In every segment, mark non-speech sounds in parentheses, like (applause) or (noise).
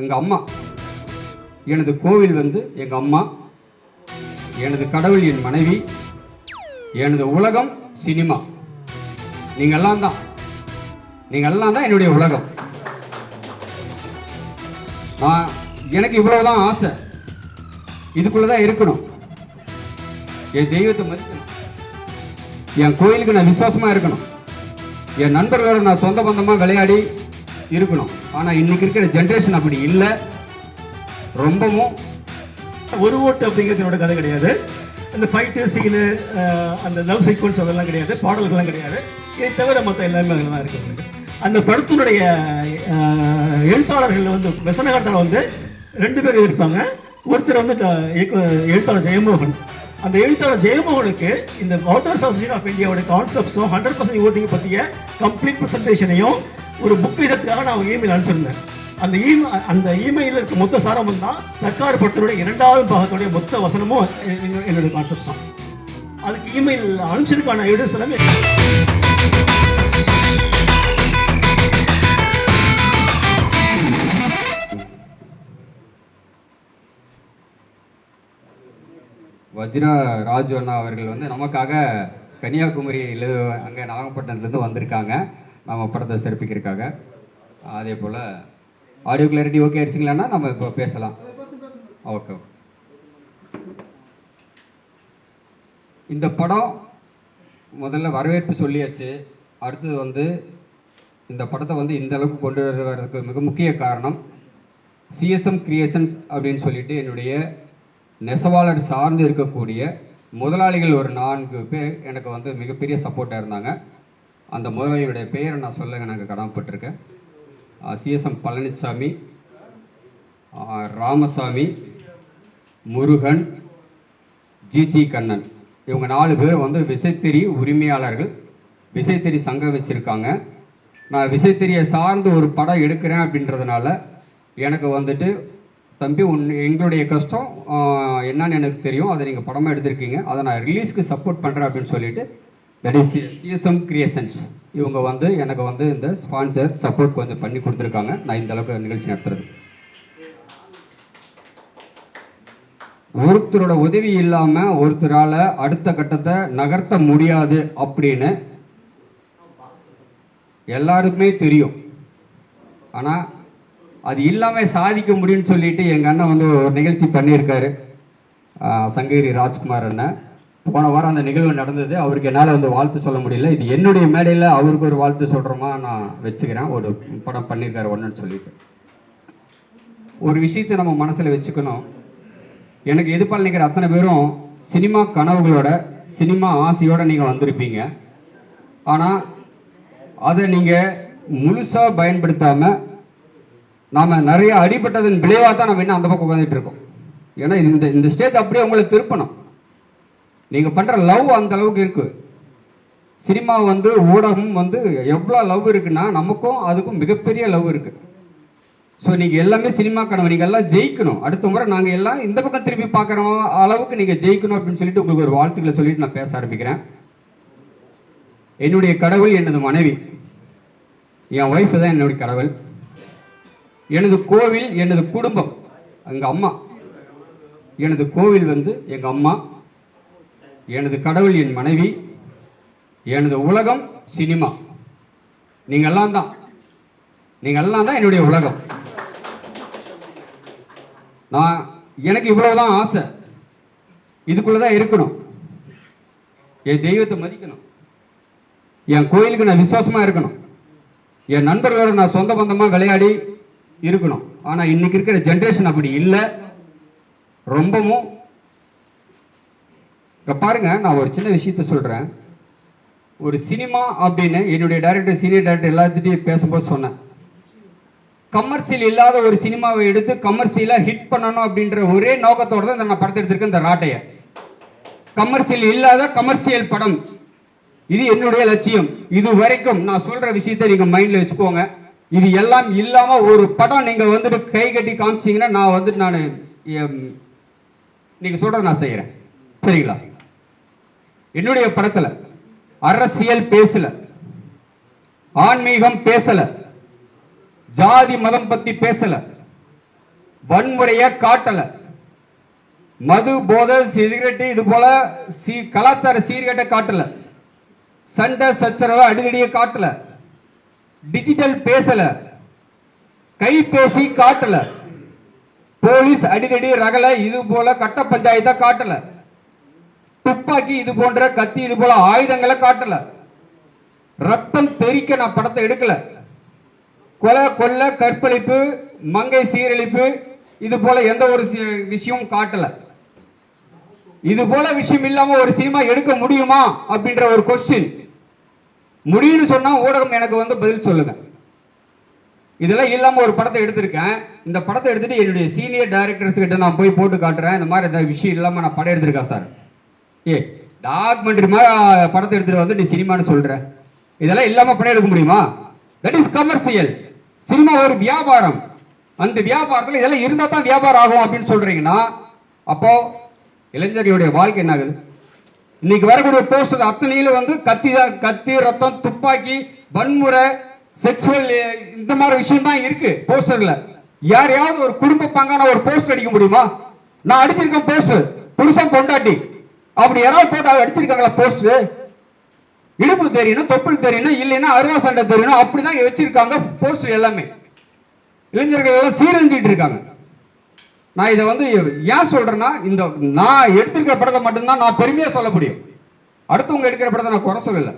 எங்கள் அம்மா. எனது கோவில் வந்து எங்கள் அம்மா எனது கடவுள் என் மனைவி எனது உலகம் சினிமா. நீங்கள்லாம் தான். நீங்கள் எல்லாம் தான் என்னுடைய உலகம். நான் எனக்கு இவ்வளோதான் ஆசை. இதுக்குள்ள தான் இருக்கணும். என் தெய்வத்தை மதிக்கணும். என் கோயிலுக்கு நான் விசுவாசமா இருக்கணும். என் நண்பர்களோட நான் சொந்த பந்தமாக விளையாடி இருக்கணும். ஆனால் இன்னைக்கு இருக்கிற ஜென்ரேஷன் அப்படி இல்லை. ரொம்பவும் ஒரு ஓட்டு அப்படிங்கிறதோட கதை கிடையாது. இந்த ஃபைட்டு சீனு அந்த லவ் சீக்வன்ஸ் அதெல்லாம் கிடையாது. பாடல்கள்லாம் கிடையாது. இதை தவிர மற்ற எல்லாமே அதெல்லாம் தான் அந்த படத்தினுடைய எழுத்தாளர்கள் வந்து வெசனகாரத்தில் வந்து ரெண்டு பேர் இருப்பாங்க. ஒருத்தர் வந்து எழுத்தாளர் ஜெயமோகன். அந்த எழுத்தாளர் ஜெயமோகனுக்கு இந்த வாட்டர் அசோசியேஷன் ஆஃப் இந்தியாவோட கான்செப்ட்ஸும் ஹண்ட்ரட் பர்சன்ட் ஓட்டிங் பற்றிய கம்ப்ளீட் ப்ரெசன்டேஷனையும் ஒரு புக் விதத்துக்காக நான் இமெயில் அனுப்பியிருந்தேன் அந்த இமெயில் அந்த இமெயிலில் இருக்க மொத்த சாரமும் தான் சர்க்கார் படத்தினுடைய இரண்டாவது பாகத்துடைய மொத்த வசனமும் என்னுடைய கான்செப்ட் தான். அதுக்கு இமெயில் அனுப்பிச்சதுக்கான எவிடன்ஸ் எல்லாமே வஜ்ரா ராஜு அண்ணா அவர்கள் வந்து நமக்காக கன்னியாகுமரியில் அங்கே நாகப்பட்டினத்துலேருந்து வந்திருக்காங்க. நம்ம படத்தை சிறப்பிக்கிறதுக்காக. அதே போல் ஆடியோ கிளாரிட்டி ஓகே ஆயிடுச்சுங்களாண்ணா நம்ம இப்போ பேசலாம். ஓகே இந்த படம் முதல்ல வரவேற்பு சொல்லியாச்சு. அடுத்தது வந்து இந்த படத்தை வந்து இந்த அளவுக்கு கொண்டு வருவதற்கு மிக முக்கிய காரணம் சிஎஸ்எம் கிரியேஷன்ஸ் அப்படின்னு சொல்லிட்டு என்னுடைய நெசவாளர் சார்ந்து இருக்கக்கூடிய முதலாளிகள் ஒரு நான்கு பேர் எனக்கு வந்து மிகப்பெரிய சப்போர்ட்டாக இருந்தாங்க. அந்த முதலாளியுடைய பெயரை நான் சொல்ல எனக்கு கடமைப்பட்டிருக்கேன். CSM Palanisamy Ramasamy Murugan GG Kannan. இவங்க நாலு பேர் வந்து விசைத்தறி உரிமையாளர்கள். விசைத்தறி சங்கம் வச்சுருக்காங்க. நான் விசைத்தறியை சார்ந்து ஒரு படம் எடுக்கிறேன் அப்படின்றதுனால எனக்கு வந்துட்டு தம்பி உன் எங்களுடைய கஷ்டம் என்னன்னு எனக்கு தெரியும். அதை நீங்கள் படமாக எடுத்திருக்கீங்க. அதை நான் ரிலீஸ்க்கு சப்போர்ட் பண்ணுறேன் அப்படின்னு சொல்லிட்டு தட் இஸ் சிஎஸ்எம் கிரியேஷன்ஸ் இவங்க வந்து எனக்கு வந்து இந்த ஸ்பான்சர் சப்போர்ட் கொஞ்சம் பண்ணி கொடுத்துருக்காங்க. நான் இந்த அளவுக்கு நிகழ்ச்சி நடத்துறது. ஒருத்தரோட உதவி இல்லாம ஒருத்தரால அடுத்த கட்டத்தை நகர்த்த முடியாது அப்படின்னு எல்லாருக்குமே தெரியும். ஆனா அது இல்லாம சாதிக்க முடியும்னு சொல்லிட்டு எங்க அண்ணன் வந்து ஒரு நிகழ்ச்சி பண்ணியிருக்காரு. சங்ககிரி ராஜ்குமார் அண்ணன். போன வாரம் அந்த நிகழ்வு நடந்தது. அவருக்கு என்னால் வந்து வாழ்த்து சொல்ல முடியல. இது என்னுடைய மேடையில் அவருக்கு ஒரு வாழ்த்து சொல்கிறோமா நான் வச்சுக்கிறேன். ஒரு படம் பண்ணியிருக்காரு ஒன்றுன்னு சொல்லிட்டு. ஒரு விஷயத்தை நம்ம மனசில் வச்சுக்கணும். எனக்கு எது பண்ணிக்கிற அத்தனை பேரும் சினிமா கனவுகளோட சினிமா ஆசையோடு நீங்கள் வந்திருப்பீங்க. ஆனால் அதை நீங்கள் முழுசாக பயன்படுத்தாமல் நாம் நிறைய அடிபட்டதன் விளைவாக தான் நம்ம இன்னும் அந்த பக்கம் உட்காந்துட்டு இருக்கோம். ஏன்னா இந்த இந்த ஸ்டேஜ் அப்படியே உங்களை திருப்பணும். நீங்கள் பண்ணுற லவ் அந்த அளவுக்கு இருக்கு. சினிமா வந்து ஊடகம் வந்து எவ்வளோ லவ் இருக்குன்னா நமக்கும் அதுக்கும் மிகப்பெரிய லவ் இருக்கு. ஸோ நீங்கள் எல்லாமே சினிமா கனவு. நீங்கள் எல்லாம் ஜெயிக்கணும். அடுத்த முறை நாங்கள் எல்லாம் இந்த பக்கம் திரும்பி பார்க்குற அளவுக்கு நீங்கள் ஜெயிக்கணும் அப்படின்னு சொல்லிட்டு உங்களுக்கு ஒரு வாழ்த்துக்களை சொல்லிட்டு நான் பேச ஆரம்பிக்கிறேன். என்னுடைய கடவுள் எனது மனைவி. என் ஒய்ஃப் தான் என்னுடைய கடவுள். எனது கோவில் எனது குடும்பம். எங்கள் அம்மா. எனது கோவில் வந்து எங்கள் அம்மா. எனது கடவுள் என் மனைவி எனது உலகம் சினிமா. நீங்கள்லாம் தான். நீங்கள் எல்லாம் தான் என்னுடைய உலகம். நான் எனக்கு இவ்வளவுதான் ஆசை. இதுக்குள்ளே தான் இருக்கணும். என் தெய்வத்தை மதிக்கணும். என் கோயிலுக்கு நான் விசுவாசமாக இருக்கணும். என் நண்பர்களோட நான் சொந்த பந்தமாக விளையாடி இருக்கணும். ஆனால் இன்னைக்கு இருக்கிற ஜென்ரேஷன் அப்படி இல்லை. ரொம்பவும் இங்க பாருங்க நான் ஒரு சின்ன விஷயத்த சொல்கிறேன் ஒரு சினிமா அப்படின்னு என்னுடைய டைரக்டர் சீனியர் டைரக்டர் எல்லாத்திட்டையும் பேசும்போது சொன்னேன். கமர்ஷியல் இல்லாத ஒரு சினிமாவை எடுத்து கமர்ஷியலாக ஹிட் பண்ணணும் அப்படின்ற ஒரே நோக்கத்தோட தான் இந்த நான் படத்தை எடுத்திருக்கேன் இந்த ராட்டையை. கமர்ஷியல் இல்லாத கமர்ஷியல் படம். இது என்னுடைய லட்சியம். இது வரைக்கும் நான் சொல்ற விஷயத்தை நீங்க மைண்ட்ல வச்சுக்கோங்க. இது எல்லாம் இல்லாம ஒரு படம் நீங்க வந்துட்டு கை கட்டி காமிச்சீங்கன்னா நான் வந்துட்டு நான் நீங்க சொல்ற நான் செய்யறேன் சரிங்களா? என்னுடைய படத்துல அரசியல் பேசல ஆன்மீகம் பேசல ஜாதி மதம் பத்தி பேசல வன்முறையை காட்டல. மது போத சிகரெட்டு இது போல சீ கலாச்சார சீர்கேட்டை காட்டல. சண்டை சச்சரவை அடிதடியை காட்டல. டிஜிட்டல் பேசல. கைபேசி காட்டல. போலீஸ் அடிதடி ரகல இது போல கட்ட பஞ்சாயத்தை காட்டல. துப்பாக்கி இது போன்ற கத்தி இது போல ஆயுதங்களை காட்டல. ரத்தம் தெரிக்க நான் படத்தை எடுக்கல. கொலை கொல்ல கற்பழிப்பு மங்கை சீரழிப்பு இது போல எந்த ஒரு சி- விஷயமும் காட்டல. இது போல விஷயம் இல்லாம ஒரு சினிமா எடுக்க முடியுமா? அப்படின்ற ஒரு கொஸ்டின் முடியும்னு சொன்னா ஊடகம் எனக்கு வந்து பதில் சொல்லுங்க. இதெல்லாம் இல்லாம ஒரு படத்தை எடுத்திருக்கேன். இந்த படத்தை எடுத்துட்டு என்னுடைய சீனியர் டைரக்டர்ஸ் கிட்ட நான் போய் போட்டு காட்டுறேன். இந்த மாதிரி இந்த விஷயம் இல்லாம நான் படம் எடுத்திருக்கேன் சார். ஏ டாக்குமெண்ட்ரி மாதிரி படத்தை எடுத்துட்டு வந்து நீ சினிமான்னு சொல்ற. இதெல்லாம் இல்லாம படம் எடுக்க முடியுமா? தட் இஸ் கமர்ஷியல் சினிமா ஒரு வியாபாரம். அந்த வியாபாரத்தில் இதெல்லாம் இருந்தால் தான் வியாபாரம் ஆகும் அப்படின்னு சொல்றீங்கன்னா அப்போ இளைஞர்களுடைய வாழ்க்கை என்ன ஆகுது? இன்னைக்கு வரக்கூடிய போஸ்டர் அத்தனையில வந்து கத்தி தான் கத்தி ரத்தம் துப்பாக்கி வன்முறை செக்ஷுவல் இந்த மாதிரி விஷயம் தான் இருக்கு போஸ்டர்ல யாரையாவது ஒரு குடும்ப பங்கான ஒரு போஸ்டர் அடிக்க முடியுமா? நான் அடிச்சிருக்கேன் போஸ்டர் புருஷன் கொண்டாட்டி அப்படி யாராவது போட்டு அடிச்சிருக்காங்களா போஸ்டர் இடுப்பு தெரியணும் தொப்புள் தெரியணும் இல்லைன்னா அருவா சண்டை தெரியணும் அப்படிதான் வச்சிருக்காங்க போஸ்டர் எல்லாமே. இளைஞர்கள் எல்லாம் சீரழிஞ்சிட்டு இருக்காங்க. நான் இதை வந்து ஏன் சொல்றேன்னா இந்த நான் எடுத்திருக்கிற படத்தை மட்டும்தான் நான் பெருமையா சொல்ல முடியும். அடுத்தவங்க எடுக்கிற படத்தை நான் குறை சொல்லல.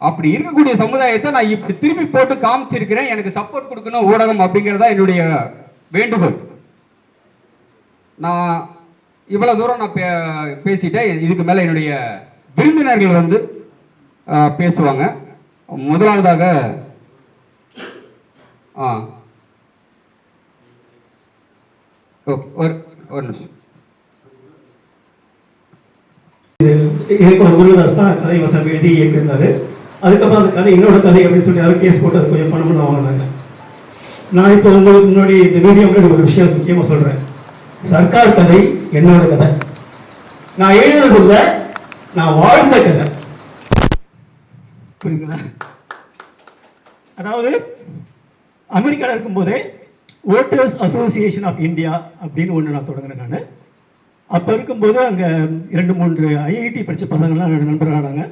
அப்படி இருக்கக்கூடிய சமுதாயத்தை நான் இப்படி திருப்பி போட்டு காமிச்சிருக்கிறேன் எனக்கு சப்போர்ட் கொடுக்கணும் ஊடகம் அப்படிங்கறதா என்னுடைய வேண்டுகோள். நான் இவ்வளவு தூரம் நான் பே- பேசிட்டேன். இதுக்கு மேல என்னுடைய விருந்தினர்கள் வந்து பேசுவாங்க. முதலாவதாக ஆ. ஒரு ஒரு நிமிஷம். இயக்குனர் முருகதாஸ் தான் கதை வசனம் எழுதி இயக்கியிருந்தாரு. அதுக்கப்புறம் அந்த கதை என்னோட கதை அப்படின்னு சொல்லி யாரும் கேஸ் போட்டு அது கொஞ்சம் பணம் பண்ண வாங்கினாங்க. நான் இப்போ உங்களுக்கு முன்னாடி இந்த வீடியோ முன்னாடி ஒரு விஷயம் முக்கியமாக சொல்கிறேன் சர்க்கார் கதை என்னோட கதை. நான் எழுதுறது நான் வாழ்ந்த கதை. புரியுங்களா அதாவது அமெரிக்காவில் இருக்கும்போதே ஓட்டர்ஸ் அசோசியேஷன் ஆஃப் இந்தியா அப்படின்னு ஒன்று நான் தொடங்கினேன் நான். அப்போ இருக்கும்போது அங்கே இரண்டு மூன்று ஐஐடி படித்த பசங்கள்லாம் என்னோட நண்பர்களானாங்க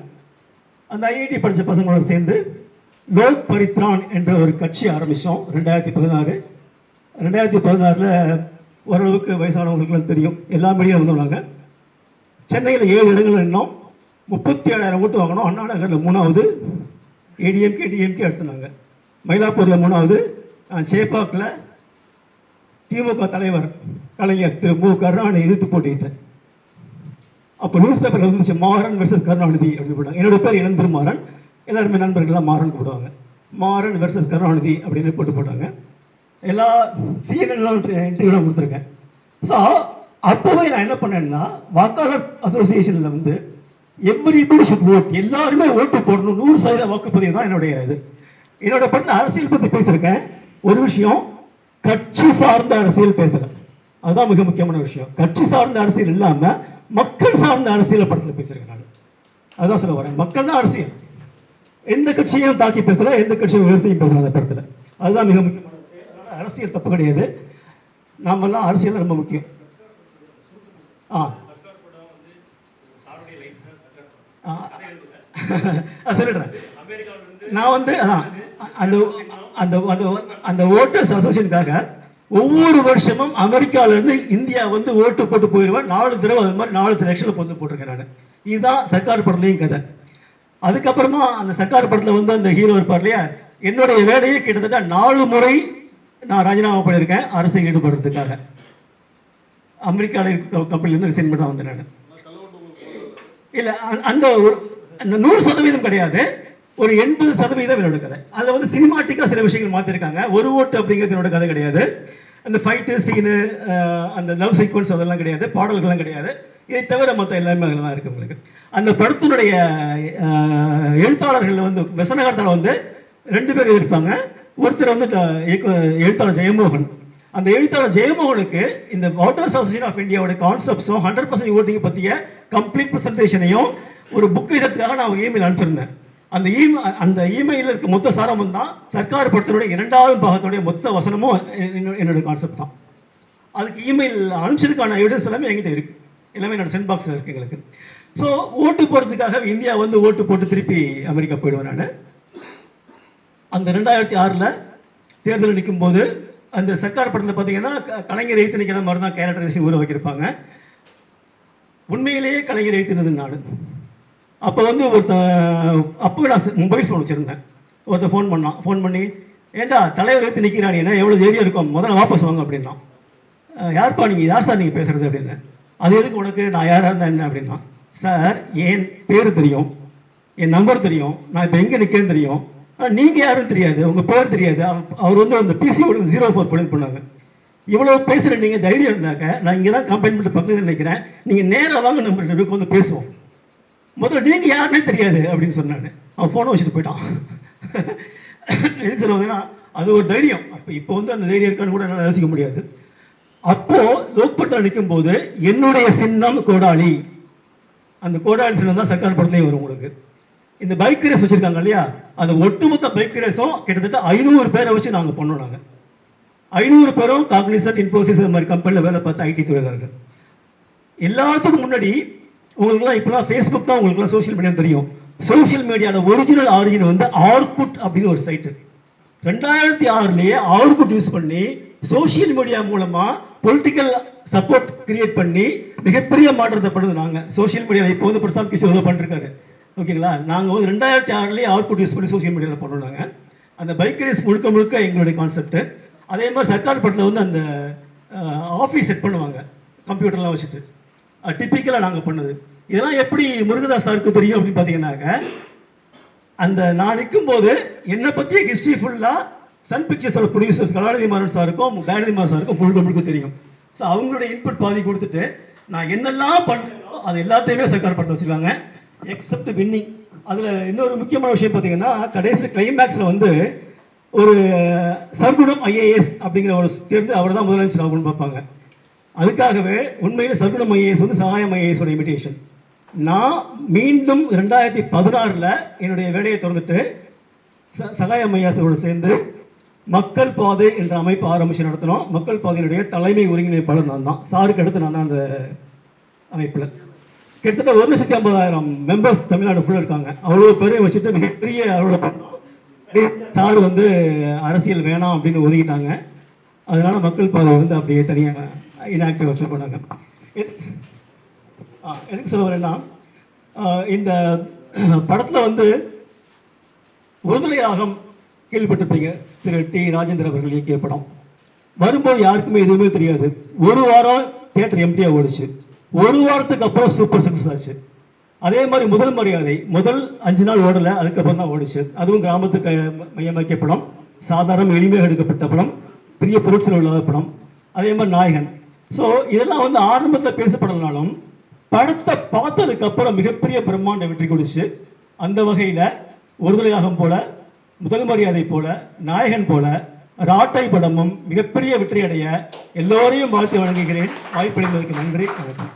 அந்த ஐஐடி படித்த பசங்களோட சேர்ந்து லோக் பரித்ரான் என்ற ஒரு கட்சி ஆரம்பித்தோம் ரெண்டாயிரத்தி பதினாறு. ரெண்டாயிரத்தி பதினாறில் ஓரளவுக்கு வயசானவங்களுக்குலாம் தெரியும். எல்லா வந்தோம் வந்தவங்க. சென்னையில் ஏழு இடங்கள் இன்னும் முப்பத்தி ஏழாயிரம் ஓட்டு வாங்கணும். அண்ணா நகரில் மூணாவது. ஏடிஎம்கே டிஎம்கே எடுத்துனாங்க மயிலாப்பூரில் மூணாவது. நான் சேப்பாக்கில் திமுக தலைவர் கலைஞர் திரு மு. கருணாநிதி எதிர்த்து போட்டியிட்டேன். அப்போ நியூஸ் பேப்பரில் வந்துச்சு மாறன் வெர்சஸ் கருணாநிதி அப்படின்னு போட்டாங்க. என்னோட பேர் இளந்திரு மாறன் எல்லாருமே நண்பர்கள்லாம் மாறன் போடுவாங்க மாறன் வெர்சஸ் கருணாநிதி அப்படின்னு போட்டு போட்டாங்க. எல்லா சிஎன்எல்லாம் இன்டர்வியூலாம் கொடுத்துருக்கேன். ஸோ அப்போவே நான் என்ன பண்ணேன்னா வாக்காளர் அசோசியேஷனில் வந்து எவ்ரிபடி ஷுட் ஓட் எல்லாருமே ஓட்டு போடணும். நூறு சதவீத வாக்குப்பதிவு தான் என்னுடைய இது. என்னோட பண்ண அரசியல் பற்றி பேசியிருக்கேன். ஒரு விஷயம் கட்சி சார்ந்த அரசியல் பேசுகிறேன் அதுதான் மிக முக்கியமான விஷயம். கட்சி சார்ந்த அரசியல் இல்லாம மக்கள் சார்ந்த அரசியல் படத்தில் பேசியிருக்கேன் நான். அதான் சொல்ல வரேன். மக்கள் தான் அரசியல். எந்த கட்சியையும் தாக்கி பேசல எந்த கட்சியும் உயர்த்தியும் பேசல அந்த படத்தில். அதுதான் மிக முக்கியமான அரசியல் தப்பு கிடையாது. நாமெல்லாம் அரசியல் ரொம்ப முக்கியம். ஆ. ஆ. சொல்லிடுறேன். நான் வந்து அந்த அந்த அந்த அந்த ஓட்டர்ஸ் அசோசியேஷனுக்காக ஒவ்வொரு வருஷமும் அமெரிக்கால இருந்து இந்தியா வந்து ஓட்டு போட்டு போயிடுவேன். நாலு தடவை அது மாதிரி நாலு செலெக்ஷனில் வந்து போட்டிருக்கேன் நான். இதுதான் சர்க்கார் படத்துலையும் கதை. அதுக்கப்புறமா அந்த சர்க்கார் படத்தில் வந்து அந்த ஹீரோ இருப்பார் இல்லையா? என்னுடைய வேலையே கிட்டத்தட்ட நாலு முறை நான் ராஜினாமா பண்ணியிருக்கேன். அரசியல் ஈடுபடுறதுக்காக. அமெரிக்காவில் இருக்க கம்பெனிலேருந்து ரிசைன் பண்ண வந்தேன் நான். இல்லை அந்த ஒரு அந்த நூறு சதவீதம் கிடையாது. ஒரு எண்பது சதவீதம் என்னோட கதை. அதில் வந்து சினிமாட்டிக்காக சில விஷயங்கள் மாற்றிருக்காங்க ஒரு ஓட்டு அப்படிங்கிறது என்னோட கதை கிடையாது. அந்த ஃபைட்டு சீனு அந்த லவ் சீக்வன்ஸ் அதெல்லாம் கிடையாது. பாடல்கள்லாம் கிடையாது. இதை தவிர மற்ற எல்லாமே அதில் தான் இருக்குது உங்களுக்கு. அந்த படத்தினுடைய எழுத்தாளர்களில் எழுத்தாளர்கள் வந்து வசனகர்த்தால வந்து ரெண்டு பேர் இருப்பாங்க ஒருத்தர் வந்து எழுத்தாளர் ஜெயமோகன். அந்த எழுத்தாளர் ஜெயமோகனுக்கு இந்த வாட்டர் அசோசியேஷன் ஆஃப் இந்தியாவோட கான்செப்ட்ஸும் ஹண்ட்ரட் பர்சன்ட் ஓட்டிங் பற்றிய கம்ப்ளீட் ப்ரெசன்டேஷனையும் ஒரு புக் இதற்காக நான் ஒரு இமெயில் அனுப்பிச்சிருந்தேன். அந்த இமெயில் அந்த இமெயிலில் இருக்க மொத்த சாரமும் தான் சர்க்கார் படத்தினுடைய இரண்டாவது பாகத்துடைய மொத்த வசனமும் என்னோட- என்னோட கான்செப்ட் தான். அதுக்கு இமெயில் அனுப்பிச்சதுக்கான எவிடன்ஸ் எல்லாமே என்கிட்ட இருக்கு. எல்லாமே என்னோட சென்ட் பாக்ஸில் இருக்கு எங்களுக்கு. ஸோ ஓட்டு போடுறதுக்காக இந்தியா வந்து ஓட்டு போட்டு திருப்பி அமெரிக்கா போயிடுவேன் நான். அந்த ரெண்டாயிரத்தி ஆறில் தேர்தல் நிற்கும் போது அந்த சர்க்கார் படத்தில் பார்த்தீங்கன்னா கலைஞர் எழுத்து நிற்கிற மாதிரி தான் கேரக்டரைசேஷன் ஊற வைக்கிருப்பாங்க. உண்மையிலேயே கலைஞர் எழுத்தினது நான் அப்போ வந்து ஒருத்த அப்போ நான் மொபைல் ஃபோன் வச்சுருந்தேன். ஒருத்தன் ஃபோன் பண்ணான். ஃபோன் பண்ணி ஏண்டா தலைவர் எடுத்து நிற்கிறான் என்ன எவ்வளோ தைரியம் இருக்கும்? முதல்ல வாபஸ் வாங்க அப்படின்னா யார்ப்பா நீங்கள் யார் சார் நீங்கள் பேசுறது? அப்படின்னு. அது எதுக்கு உனக்கு? நான் யாராக இருந்தேன் என்ன? அப்படின்னா சார் என் பேர் தெரியும். என் நம்பர் தெரியும். நான் இப்போ எங்கே நிற்கிறேன்னு தெரியும். நீங்க யாரும் தெரியாது. உங்க பேர் தெரியாது. அவர் வந்து அந்த பிசியோட ஜீரோ ஃபோர் பொழில் பண்ணாங்க இவ்வளவு பேசுற நீங்க தைரியம் இருந்தாக்க நான் இங்கே தான் கம்பெனி பண்ணிட்டு பக்கத்தில் நினைக்கிறேன். நீங்க நேராக வாங்க நம்ம வந்து பேசுவோம். முதல்ல நீங்க யாருமே தெரியாது அப்படின்னு சொன்னாங்க அவன் போனை வச்சுட்டு போயிட்டான். (laughs) என்ன சொல்லுவாங்கன்னா அது ஒரு தைரியம். அப்போ இப்போ வந்து அந்த தைரியம் இருக்கான்னு கூட என்னால் ரசிக்க முடியாது. அப்போ லோக்பட்டில் நிற்கும் போது என்னுடைய சின்னம் கோடாளி அந்த கோடாளி சின்னம் தான் சர்க்கார் படத்துலேயும் வரும் உங்களுக்கு. இந்த பைக் ரேஸ் வச்சிருக்காங்க இல்லையா? அந்த ஒட்டுமொத்த பைக் ரேஸும் கிட்டத்தட்ட ஐநூறு பேரை வச்சு நாங்கள் பண்ணோம் நாங்கள் ஐநூறு பேரும் காக்னிசன்ட் இன்ஃபோசிஸ் இந்த மாதிரி கம்பெனியில் வேலை பார்த்து ஐடி தொழிலாளர்கள் எல்லாத்துக்கும் முன்னாடி உங்களுக்குலாம் இப்போலாம் ஃபேஸ்புக் தான் உங்களுக்குலாம் சோஷியல் மீடியா தெரியும். சோஷியல் மீடியாவில் ஒரிஜினல் ஆரிஜின் வந்து ஆர்குட் அப்படின்னு ஒரு சைட்டு ரெண்டாயிரத்தி ஆறுலயே ஆர்குட் யூஸ் பண்ணி சோஷியல் மீடியா மூலமாக பொலிட்டிக்கல் சப்போர்ட் கிரியேட் பண்ணி மிகப்பெரிய மாற்றத்தை பண்ணுது நாங்கள் சோஷியல் மீடியாவில் இப்போ வந்து பிரசாந்த் கிஷோர் பண்ணிருக்காரு. ஓகேங்களா? நாங்கள் வந்து ரெண்டாயிரத்தி ஆறுலேயே ஆர்குட் யூஸ் பண்ணி சோஷியல் மீடியாவில் பண்ணோம் நாங்கள் அந்த பைக் ரேஸ் முழுக்க முழுக்க எங்களுடைய கான்செப்ட்டு அதே மாதிரி சர்க்கார் படத்தில் வந்து அந்த ஆஃபீஸ் செட் பண்ணுவாங்க. கம்ப்யூட்டர்லாம் வச்சுட்டு. டிப்பிக்கலாக நாங்கள் பண்ணது. இதெல்லாம் எப்படி முருகதாஸ் சாருக்கு தெரியும் அப்படின்னு பார்த்தீங்கன்னாக்க அந்த நான் நிற்கும் போது என்னை பற்றிய ஹிஸ்ட்ரி ஃபுல்லாக சன் பிக்சர்ஸோட ப்ரொடியூசர்ஸ் கலாநிதி மாறன் சாருக்கும் தயாநிதி மாறன் சாருக்கும் முழுக்க முழுக்க தெரியும். ஸோ அவங்களுடைய இன்புட் பாதி கொடுத்துட்டு நான் என்னெல்லாம் பண்ணோ அது எல்லாத்தையுமே சர்க்கார் படத்தில் வச்சுருக்காங்க. எக்ஸப்ட் வின்னிங் அதில் இன்னொரு முக்கியமான விஷயம் பார்த்தீங்கன்னா கடைசி கிளைமேக்ஸில் வந்து ஒரு சர்க்குணம் ஐஏஎஸ் அப்படிங்கிற ஒரு தேர்ந்து அவர் தான் முதலமைச்சர் ஆகணும்னு பார்ப்பாங்க. அதுக்காகவே உண்மையில் சர்க்குணம் ஐஏஎஸ் வந்து சகாயம் ஐஏஎஸோட இமிடேஷன் நான் மீண்டும் ரெண்டாயிரத்தி பதினாறில் என்னுடைய வேலையை திறந்துட்டு ச- சகாயம் ஐயாசோடு சேர்ந்து மக்கள் பாதை என்ற அமைப்பு ஆரம்பிச்சு நடத்தினோம். மக்கள் பாதையினுடைய தலைமை ஒருங்கிணைப்பாளர் நான் தான் சாருக்கு அடுத்து நான் தான் அந்த அமைப்பில். கிட்டத்தட்ட ஒரு லட்சத்தி ஐம்பதாயிரம் மெம்பர்ஸ் தமிழ்நாடு ஃபுல்லாக இருக்காங்க. அவ்வளோ பேரையும் வச்சுட்டு மிகப்பெரிய அவ்வளோ சார் வந்து அரசியல் வேணாம் அப்படின்னு ஒதுக்கிட்டாங்க. அதனால மக்கள் பாதை வந்து அப்படியே தனியாக இன்ஆக்டிவ் வச்சு பண்ணாங்க எது- சொல்ல வரேன்னா இந்த படத்தில் வந்து விடுதலை ராகம் கேள்விப்பட்டிருப்பீங்க. திரு டி ராஜேந்திர அவர்கள் இயக்கிய படம். வரும்போது யாருக்குமே எதுவுமே தெரியாது. ஒரு வாரம் தியேட்டர் எம்டியாக ஓடிச்சு. ஒரு வாரத்துக்கு அப்புறம் சூப்பர் சக்ஸஸ் ஆச்சு. அதே மாதிரி முதல் மரியாதை முதல் அஞ்சு நாள் ஓடல அதுக்கப்புறம் தான் ஓடிச்சு. அதுவும் கிராமத்துக்கு மையமாக்கிய படம் சாதாரண எளிமையாக எடுக்கப்பட்ட படம். பெரிய பொருட்கள் இல்லாத படம். அதே மாதிரி நாயகன். ஸோ இதெல்லாம் வந்து ஆரம்பத்தில் பேசப்படலனாலும் படத்தை பார்த்ததுக்கு அப்புறம் மிகப்பெரிய பிரம்மாண்ட வெற்றி கொடுச்சு. அந்த வகையில் ஒருதலையாகம் போல முதல் மரியாதை போல நாயகன் போல ராட்டை படமும் மிகப்பெரிய வெற்றி அடைய எல்லோரையும் வாழ்த்து வழங்குகிறேன். வாய்ப்பளித்ததற்கு நன்றி. வணக்கம்